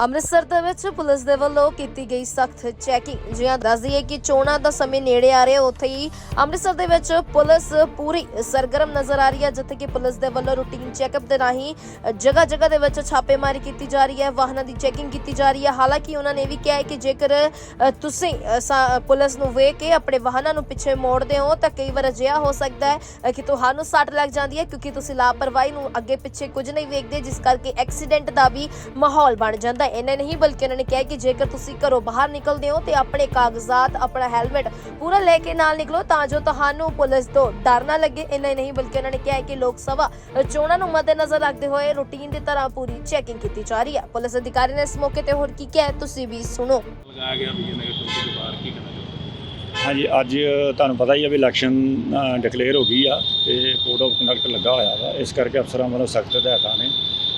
ਅੰਮ੍ਰਿਤਸਰ ਦੇ ਵਿੱਚ ਪੁਲਿਸ ਦੇ ਵੱਲੋਂ ਕੀਤੀ ਗਈ ਸਖਤ ਚੈਕਿੰਗ। ਜਿਹਾਂ ਦੱਸ ਦਈਏ ਕਿ ਚੋਣਾਂ ਦਾ ਸਮੇਂ ਨੇੜੇ ਆ ਰਿਹਾ, ਉੱਥੇ ਹੀ ਅੰਮ੍ਰਿਤਸਰ ਦੇ ਵਿੱਚ ਪੁਲਿਸ ਪੂਰੀ ਸਰਗਰਮ ਨਜ਼ਰ ਆ ਰਹੀ ਹੈ, ਜਿੱਥੇ ਕਿ ਪੁਲਿਸ ਦੇ ਵੱਲੋਂ ਰੂਟੀਨ ਚੈੱਕਅਪ ਦੇ ਰਾਹੀਂ ਜਗ੍ਹਾ ਜਗ੍ਹਾ ਦੇ ਵਿੱਚ ਛਾਪੇਮਾਰੀ ਕੀਤੀ ਜਾ ਰਹੀ ਹੈ, ਵਾਹਨਾਂ ਦੀ ਚੈਕਿੰਗ ਕੀਤੀ ਜਾ ਰਹੀ ਹੈ। ਹਾਲਾਂਕਿ ਉਹਨਾਂ ਨੇ ਇਹ ਵੀ ਕਿਹਾ ਹੈ ਕਿ ਜੇਕਰ ਤੁਸੀਂ ਪੁਲਿਸ ਨੂੰ ਵੇਖ ਕੇ ਆਪਣੇ ਵਾਹਨਾਂ ਨੂੰ ਪਿੱਛੇ ਮੋੜਦੇ ਹੋ, ਤਾਂ ਕਈ ਵਾਰ ਅਜਿਹਾ ਹੋ ਸਕਦਾ ਹੈ ਕਿ ਤੁਹਾਨੂੰ ਸੱਟ ਲੱਗ ਜਾਂਦੀ ਹੈ, ਕਿਉਂਕਿ ਤੁਸੀਂ ਲਾਪਰਵਾਹੀ ਨੂੰ ਅੱਗੇ ਪਿੱਛੇ ਕੁਝ ਨਹੀਂ ਵੇਖਦੇ, ਜਿਸ ਕਰਕੇ ਐਕਸੀਡੈਂਟ ਦਾ ਵੀ ਮਾਹੌਲ ਬਣ ਜਾਂਦਾ ਹੈ। ਇੰਨਾ ਨਹੀਂ, ਬਲਕਿ ਉਹਨਾਂ ਨੇ ਕਿਹਾ ਕਿ ਜੇਕਰ ਤੁਸੀਂ ਘਰੋਂ ਬਾਹਰ ਨਿਕਲਦੇ ਹੋ ਤੇ ਆਪਣੇ ਕਾਗਜ਼ਾਤ, ਆਪਣਾ ਹੈਲਮਟ ਪੂਰਾ ਲੈ ਕੇ ਨਾਲ ਨਿਕਲੋ, ਤਾਂ ਜੋ ਤੁਹਾਨੂੰ ਪੁਲਿਸ ਤੋਂ ਡਰ ਨਾ ਲੱਗੇ। ਇੰਨਾ ਨਹੀਂ, ਬਲਕਿ ਉਹਨਾਂ ਨੇ ਕਿਹਾ ਕਿ ਲੋਕ ਸਭਾ ਚੋਣਾਂ ਨੂੰ ਮੱਦੇਨਜ਼ਰ ਰੱਖਦੇ ਹੋਏ ਰੂਟੀਨ ਦੀ ਤਰ੍ਹਾਂ ਪੂਰੀ ਚੈਕਿੰਗ ਕੀਤੀ ਜਾ ਰਹੀ ਹੈ। ਪੁਲਿਸ ਅਧਿਕਾਰੀ ਨੇ ਇਸ ਮੌਕੇ ਤੇ ਹੋਰ ਕੀ ਕਿਹਾ ਤੁਸੀਂ ਵੀ ਸੁਣੋ। ਲਗਾਇਆ ਗਿਆ ਵੀ ਨਗਰ ਬਾਹਰ ਕੀ ਕਰਨਾ ਹਾਂਜੀ, ਅੱਜ ਤੁਹਾਨੂੰ ਪਤਾ ਹੀ ਆ ਵੀ ਇਲੈਕਸ਼ਨ ਡਿਕਲੇਅਰ ਹੋ ਗਈ ਆ ਤੇ ਕੋਡ ਆਫ ਕੰਡਕਟ ਲੱਗਾ ਹੋਇਆ ਵਾ। ਇਸ ਕਰਕੇ ਅਫਸਰਾਂ ਵੱਲੋਂ ਸਖਤ ਹਦਾਇਤਾਂ ਨੇ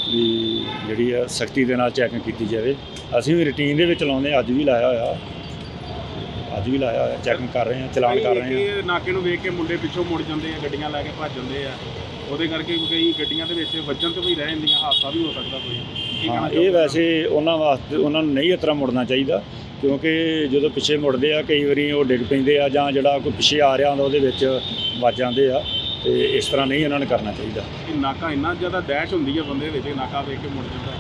ਵੀ ਜਿਹੜੀ ਆ ਸਖਤੀ ਦੇ ਨਾਲ ਚੈਕਿੰਗ ਕੀਤੀ ਜਾਵੇ। ਅਸੀਂ ਵੀ ਰੁਟੀਨ ਦੇ ਵਿੱਚ ਲਾਉਂਦੇ ਅੱਜ ਵੀ ਲਾਇਆ ਹੋਇਆ। ਅੱਜ ਵੀ ਲਾਇਆ ਹੋਇਆ ਚੈਕਿੰਗ ਕਰ ਰਹੇ ਹਾਂ ਚਲਾਨ ਕਰ ਰਹੇ ਹਾਂ। ਇਹ ਨਾਕੇ ਨੂੰ ਵੇਖ ਕੇ ਮੁੰਡੇ ਪਿੱਛੋਂ ਮੁੜ ਜਾਂਦੇ ਆ ਗੱਡੀਆਂ ਲੈ ਕੇ ਭੱਜ ਜਾਂਦੇ ਆ। ਉਹਦੇ ਕਰਕੇ ਕਈ ਗੱਡੀਆਂ ਦੇ ਵਿੱਚ ਵੱਜਣ ਤੋਂ ਵੀ ਰਹਿ ਜਾਂਦੀਆਂ ਹਾਦਸਾ ਵੀ ਹੋ ਸਕਦਾ ਕੋਈ। ਕੀ ਹਾਂ ਕਹਿਣਾ ਇਹ ਚਾਹੋਗੇ? ਵੈਸੇ ਉਹਨਾਂ ਵਾਸਤੇ ਉਹਨਾਂ ਨੂੰ ਨਹੀਂ ਇਸ ਤਰ੍ਹਾਂ ਮੁੜਨਾ ਚਾਹੀਦਾ ਕਿਉਂਕਿ ਜਦੋਂ ਪਿੱਛੇ ਮੁੜਦੇ ਆ ਕਈ ਵਾਰੀ ਉਹ ਡਿੱਗ ਪੈਂਦੇ ਆ ਜਾਂ ਜਿਹੜਾ ਕੋਈ ਪਿੱਛੇ ਆ ਰਿਹਾ ਹੁੰਦਾ ਉਹਦੇ ਵਿੱਚ ਵੱਜ ਜਾਂਦੇ ਆ। ਤੇ ਇਸ ਤਰ੍ਹਾਂ ਨਹੀਂ ਉਹਨਾਂ ਨੂੰ ਕਰਨਾ ਚਾਹੀਦਾ। ਕਿ ਨਾਕਾ ਇੰਨਾ ਜ਼ਿਆਦਾ ਡੈਸ਼ ਹੁੰਦੀ ਹੈ ਬੰਦੇ ਵਿੱਚ ਨਾਕਾ ਵੇਖ ਕੇ ਮੁੜ ਜਾਂਦਾ।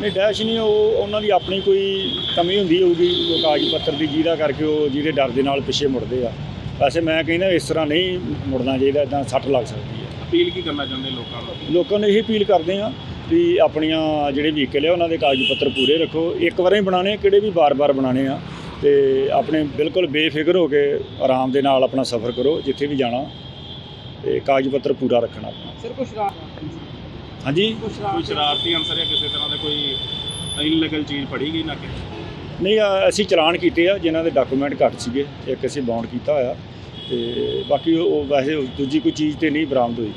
ਨਹੀਂ ਡੈਸ਼ ਨਹੀਂ ਉਹ ਉਹਨਾਂ ਦੀ ਆਪਣੀ ਕੋਈ ਕਮੀ ਹੁੰਦੀ ਹੋਊਗੀ ਉਹ ਕਾਗਜ਼ ਪੱਤਰ ਦੀ ਜਿਹਦਾ ਕਰਕੇ ਉਹ ਜਿਹਦੇ ਡਰ ਦੇ ਨਾਲ ਪਿੱਛੇ ਮੁੜਦੇ ਆ। ਵੈਸੇ ਮੈਂ ਕਹਿੰਦਾ ਇਸ ਤਰ੍ਹਾਂ ਨਹੀਂ ਮੁੜਨਾ ਚਾਹੀਦਾ ਇਦਾਂ ਸੱਟ ਲੱਗ ਸਕਦੀ ਹੈ ਅਪੀਲ ਕੀ ਕਰਨਾ ਚਾਹੁੰਦੇ ਲੋਕਾਂ ਨੂੰ? ਲੋਕਾਂ ਨੂੰ ਇਹ ਅਪੀਲ ਕਰਦੇ ਆ ਵੀ ਆਪਣੀਆਂ ਜਿਹੜੇ ਵਹੀਕਲ ਆ ਉਹਨਾਂ ਦੇ ਕਾਗਜ਼ ਪੱਤਰ ਪੂਰੇ ਰੱਖੋ। ਇੱਕ ਵਾਰ ਹੀ ਬਣਾਣੇ ਕਿਹੜੇ ਵੀ ਬਾਰ-ਬਾਰ ਬਣਾਣੇ ਆ। ਤੇ ਆਪਣੇ ਬਿਲਕੁਲ ਬੇਫਿਕਰ ਹੋ ਕੇ ਆਰਾਮ ਦੇ ਨਾਲ ਆਪਣਾ ਸਫ਼ਰ ਕਰੋ ਜਿੱਥੇ ਵੀ ਜਾਣਾ। ਤੇ ਕਾਗਜ਼ ਪੱਤਰ ਪੂਰਾ ਰੱਖਣਾ। ਸਰ ਰਾਤ ਹਾਂਜੀ? ਕੋਈ ਸ਼ਰਾਰਤੀ ਅੰਸਰ ਜਾਂ ਕਿਸੇ ਤਰ੍ਹਾਂ ਦਾ ਕੋਈ ਇਨਲੀਗਲ ਚੀਜ਼ ਫੜੀ ਗਈ ਨਾਕੇ ਨਹੀਂ ਅ, ਅਸੀਂ ਚਲਾਨ ਕੀਤੇ ਆ ਜਿਨ੍ਹਾਂ ਦੇ ਡਾਕੂਮੈਂਟ ਘੱਟ ਸੀਗੇ ਇੱਕ ਅਸੀਂ ਬਾਉਂਡ ਕੀਤਾ ਹੋਇਆ ਤੇ ਬਾਕੀ ਉਹ ਉਹ ਵੈਸੇ ਦੂਜੀ ਕੋਈ ਚੀਜ਼ ਤੇ ਨਹੀਂ ਬਰਾਮਦ ਹੋਈ।